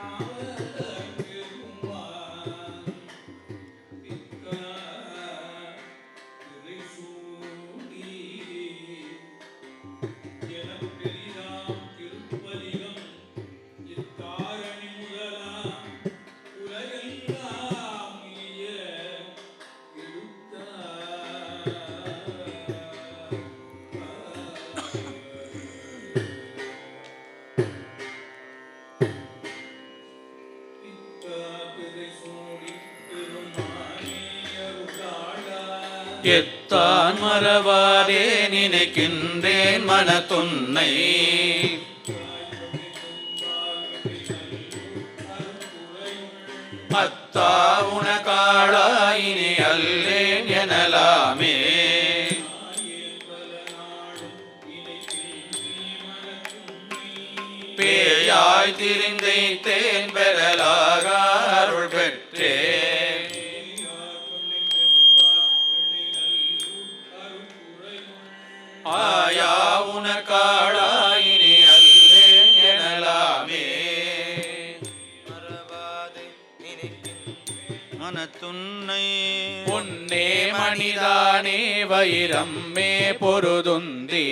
Yeah. எத்தான் மறவாரே நினைக்கின்றேன் மனத்துன்னை. அத்தா உனக்காளாயினி அல்லேன் எனலாமே. பேயாய் திரிந்தைத்தேன் ஆயா உனக்காளாயினி அல்லேன் எனலாமே. மனத்துன்னை பொன்னே மணிதானே வைரம்மே பொருதுந்தி.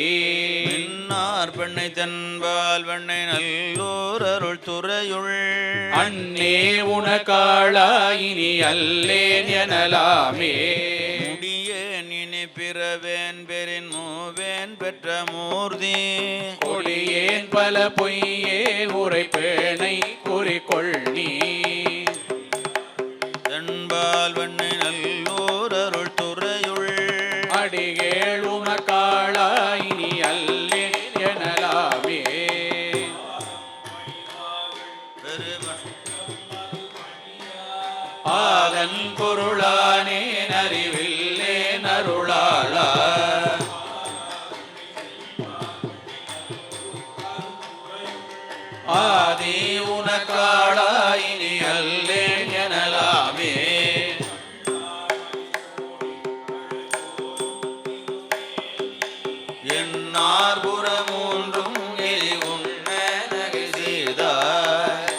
மின்னார் பெண்ணை தென்பால் வெண்ணை நல்லோர் அருள் துறையுள். அன்னே உனக்காளாயினி அல்லேன் எனலாமே. முடியேன் இனி பிறவேன் பெற்ற மூர்த்தி. கொடியேன் பல பொய்யே உரைப்பேனை குறிக்கொள் நீ. தென்பால் வெண்ணை நல்லோர் அருள் துறையுள். அடிகேள் உனக்காளாயினி அல்லேன் எனலாமே. ஆதன் பொருளானே அறிவில்லே நருளாளா உனக்காளாயினி அல்லேன் எனலாமே. என்னார் புறமூன்றும் எரி உண்ண நகை செய்தாய்.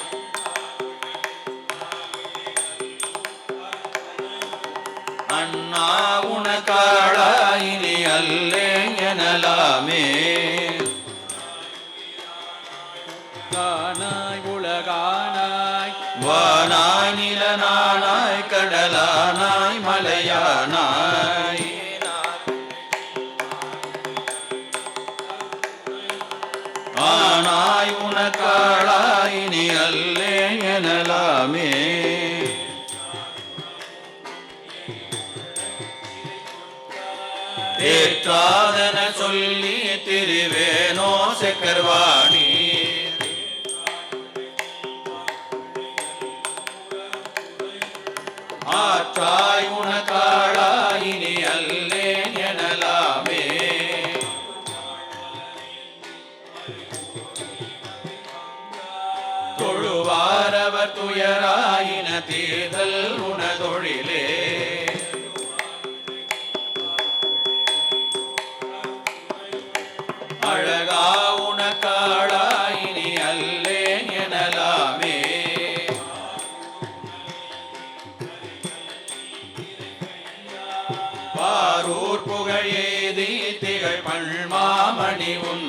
அண்ணா உனக்காளாயினி அல்லேன் வானாய் கடலானாய் மலையானாய். ஆனாய் உனக்காளாய் நீ அல்லே எனலாமே. ஏற்றாதன சொல்லி திருவேனோ செக்கர்வாணி. ஆற்றாய் உனக்காளாயினி அல்லேன் எனலாமே. தொழுவாரவர் துயராயின தீர்தல் உனதொழிலே. புகழேதி திகழ் பல்மாமணி உன்